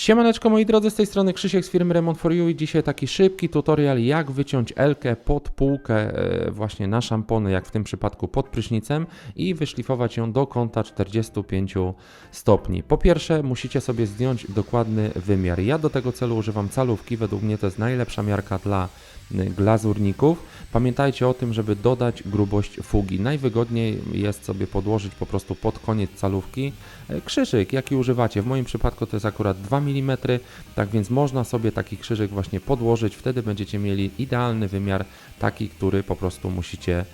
Siemaneczko moi drodzy, z tej strony Krzysiek z firmy Remont for You i dzisiaj taki szybki tutorial jak wyciąć Elkę pod półkę e, właśnie na szampony, jak w tym przypadku pod prysznicem i wyszlifować ją do kąta 45 stopni. Po pierwsze musicie sobie zdjąć dokładny wymiar. Ja do tego celu używam calówki, według mnie to jest najlepsza miarka dla y, glazurników. Pamiętajcie o tym, żeby dodać grubość fugi. Najwygodniej jest sobie podłożyć po prostu pod koniec calówki e, krzyżyk, jaki używacie. W moim przypadku to jest akurat 2 mm, tak więc można sobie taki krzyżyk właśnie podłożyć. Wtedy będziecie mieli idealny wymiar, taki, który po prostu musicie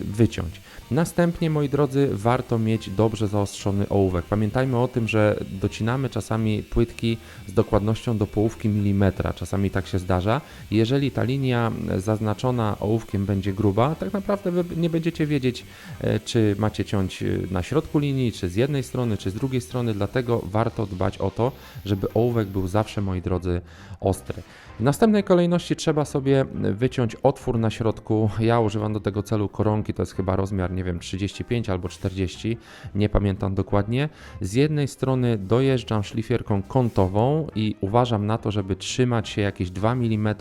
wyciąć. Następnie, moi drodzy, warto mieć dobrze zaostrzony ołówek. Pamiętajmy o tym, że docinamy czasami płytki z dokładnością do połówki milimetra. Czasami tak się zdarza. Jeżeli ta linia zaznaczona ołówkiem będzie gruba, tak naprawdę nie będziecie wiedzieć, e, czy macie ciąć e, na środku linii, czy z jednej strony, czy z drugiej strony. Dlatego warto dbać o to, żeby ołówek był zawsze, moi drodzy, ostry. W następnej kolejności trzeba sobie wyciąć otwór na środku. Ja używam do tego celu koronki, to jest chyba rozmiar, nie wiem, 35 albo 40, nie pamiętam dokładnie. Z jednej strony dojeżdżam szlifierką kątową i uważam na to, żeby trzymać się jakieś 2 mm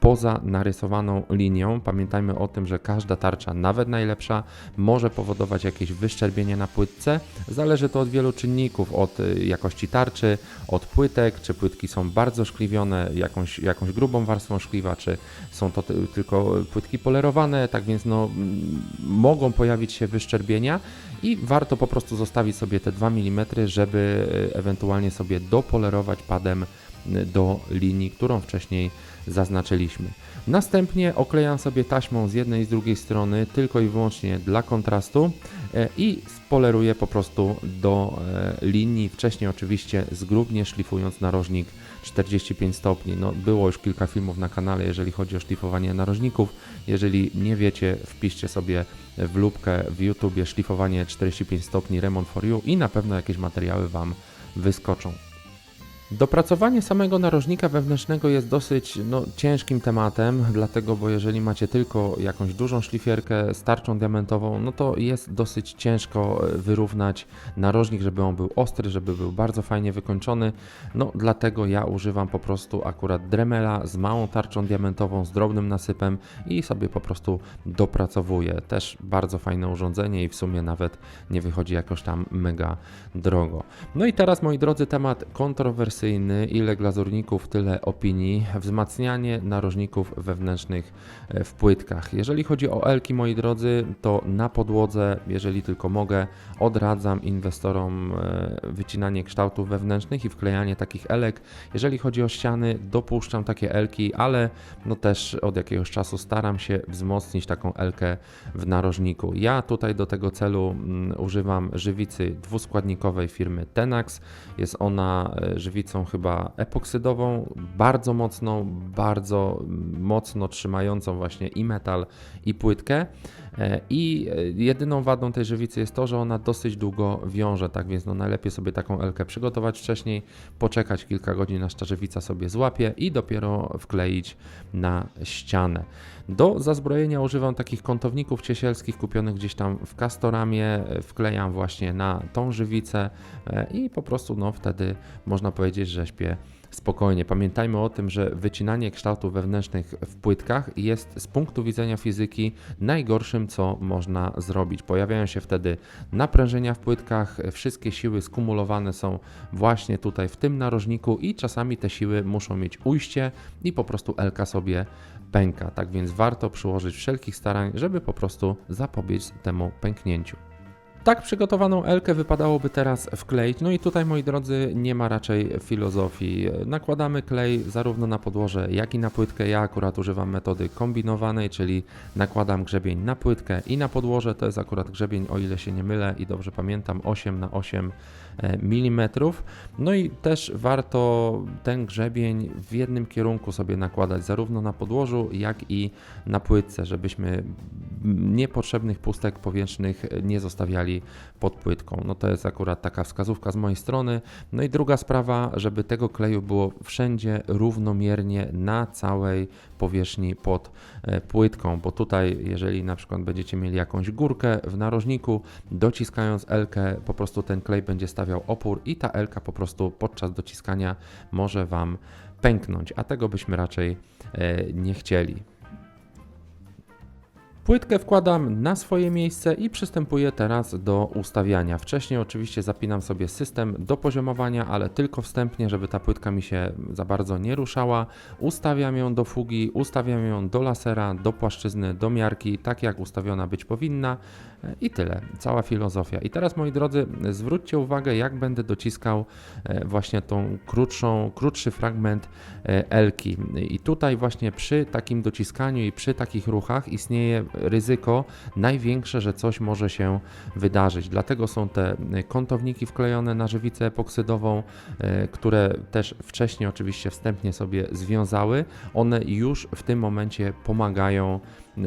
poza narysowaną linią. Pamiętajmy o tym, że każda tarcza, nawet najlepsza, może powodować jakieś wyszczerbienie na płytce. Zależy to od wielu czynników, od y, jakości tarczy, od płytek, czy płytki są bardzo szkliwione, jakąś, jakąś grubą warstwą szkliwa, czy są to ty- tylko płytki polerowane, tak więc no, mogą pojawić się wyszczerbienia i warto po prostu zostawić sobie te 2 mm, żeby y, ewentualnie sobie dopolerować padem do linii, którą wcześniej zaznaczyliśmy. Następnie oklejam sobie taśmą z jednej i z drugiej strony tylko i wyłącznie dla kontrastu e, i spoleruję po prostu do e, linii, wcześniej oczywiście zgrubnie szlifując narożnik 45 stopni. No, było już kilka filmów na kanale, jeżeli chodzi o szlifowanie narożników. Jeżeli nie wiecie, wpiszcie sobie w lubkę w YouTubie szlifowanie 45 stopni Remont for You i na pewno jakieś materiały Wam wyskoczą. Dopracowanie samego narożnika wewnętrznego jest dosyć no, ciężkim tematem, dlatego, bo jeżeli macie tylko jakąś dużą szlifierkę z tarczą diamentową, no to jest dosyć ciężko e, wyrównać narożnik, żeby on był ostry, żeby był bardzo fajnie wykończony. No, dlatego ja używam po prostu akurat Dremela z małą tarczą diamentową, z drobnym nasypem i sobie po prostu dopracowuję. Też bardzo fajne urządzenie i w sumie nawet nie wychodzi jakoś tam mega drogo. No i teraz, moi drodzy, temat kontrowersyjny. Ile glazurników, tyle opinii. Wzmacnianie narożników wewnętrznych e, w płytkach. Jeżeli chodzi o elki, moi drodzy, to na podłodze, jeżeli tylko mogę, odradzam inwestorom e, wycinanie kształtów wewnętrznych i wklejanie takich elek. Jeżeli chodzi o ściany, dopuszczam takie elki, ale no też od jakiegoś czasu staram się wzmocnić taką elkę w narożniku. Ja tutaj do tego celu mm, używam żywicy dwuskładnikowej firmy Tenax. Jest ona e, żywicą chyba epoksydową, bardzo mocną, bardzo mm, mocno trzymającą właśnie i metal, i płytkę. E, I e, jedyną wadą tej żywicy jest to, że ona dosyć długo wiąże, tak więc no najlepiej sobie taką elkę przygotować wcześniej, poczekać kilka godzin, aż ta żywica sobie złapie i dopiero wkleić na ścianę. Do zazbrojenia używam takich kątowników ciesielskich kupionych gdzieś tam w Castoramie, e, wklejam właśnie na tą żywicę i po prostu no wtedy można powiedzieć, że śpię spokojnie. Pamiętajmy o tym, że wycinanie kształtów wewnętrznych w płytkach jest z punktu widzenia fizyki najgorszym, co można zrobić. Pojawiają się wtedy naprężenia w płytkach, wszystkie siły skumulowane są właśnie tutaj w tym narożniku i czasami te siły muszą mieć ujście i po prostu Elka sobie pęka. Tak więc warto przyłożyć wszelkich starań, żeby po prostu zapobiec temu pęknięciu. Tak przygotowaną Elkę wypadałoby teraz wkleić. No i tutaj, moi drodzy, nie ma raczej filozofii. Nakładamy klej zarówno na podłoże, jak i na płytkę. Ja akurat używam metody kombinowanej, czyli nakładam grzebień na płytkę i na podłoże. To jest akurat grzebień, o ile się nie mylę i dobrze pamiętam, 8 na 8 mm. No i też warto ten grzebień w jednym kierunku sobie nakładać, zarówno na podłożu, jak i na płytce, żebyśmy niepotrzebnych pustek powietrznych nie zostawiali pod płytką. No to jest akurat taka wskazówka z mojej strony. No i druga sprawa, żeby tego kleju było wszędzie równomiernie na całej powierzchni pod e, płytką, bo tutaj jeżeli na przykład będziecie mieli jakąś górkę w narożniku, dociskając Elkę po prostu ten klej będzie stawiał opór i ta Elka po prostu podczas dociskania może Wam pęknąć, a tego byśmy raczej e, nie chcieli. Płytkę wkładam na swoje miejsce i przystępuję teraz do ustawiania. Wcześniej oczywiście zapinam sobie system do poziomowania, ale tylko wstępnie, żeby ta płytka mi się za bardzo nie ruszała. Ustawiam ją do fugi, ustawiam ją do lasera, do płaszczyzny, do miarki, tak jak ustawiona być powinna e, i tyle. Cała filozofia. I teraz moi drodzy, zwróćcie uwagę jak będę dociskał e, właśnie tą krótszą, krótszy fragment e, Elki. I tutaj właśnie przy takim dociskaniu i przy takich ruchach istnieje ryzyko największe, że coś może się wydarzyć. Dlatego są te kątowniki wklejone na żywicę epoksydową, e, które też wcześniej oczywiście wstępnie sobie związały. One już w tym momencie pomagają e,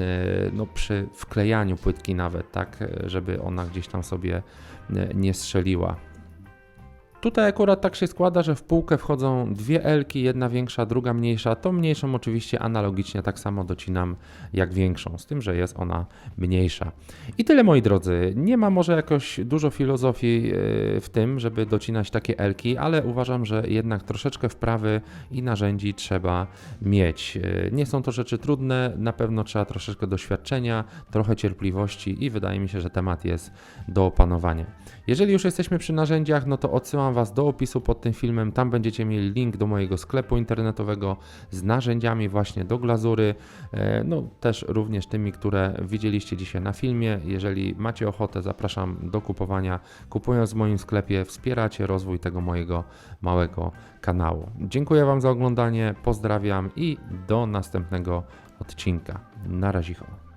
no, przy wklejaniu płytki nawet, tak, żeby ona gdzieś tam sobie nie strzeliła. Tutaj akurat tak się składa, że w półkę wchodzą dwie Elki, jedna większa, druga mniejsza. Tą mniejszą oczywiście analogicznie tak samo docinam jak większą, z tym, że jest ona mniejsza. I tyle moi drodzy. Nie ma może jakoś dużo filozofii yy, w tym, żeby docinać takie Elki, ale uważam, że jednak troszeczkę wprawy i narzędzi trzeba mieć. Yy, Nie są to rzeczy trudne, na pewno trzeba troszeczkę doświadczenia, trochę cierpliwości i wydaje mi się, że temat jest do opanowania. Jeżeli już jesteśmy przy narzędziach, no to odsyłam Was do opisu pod tym filmem. Tam będziecie mieli link do mojego sklepu internetowego z narzędziami właśnie do glazury. E, No też również tymi, które widzieliście dzisiaj na filmie. Jeżeli macie ochotę, zapraszam do kupowania. Kupując w moim sklepie wspieracie rozwój tego mojego małego kanału. Dziękuję Wam za oglądanie, pozdrawiam i do następnego odcinka. Na razie.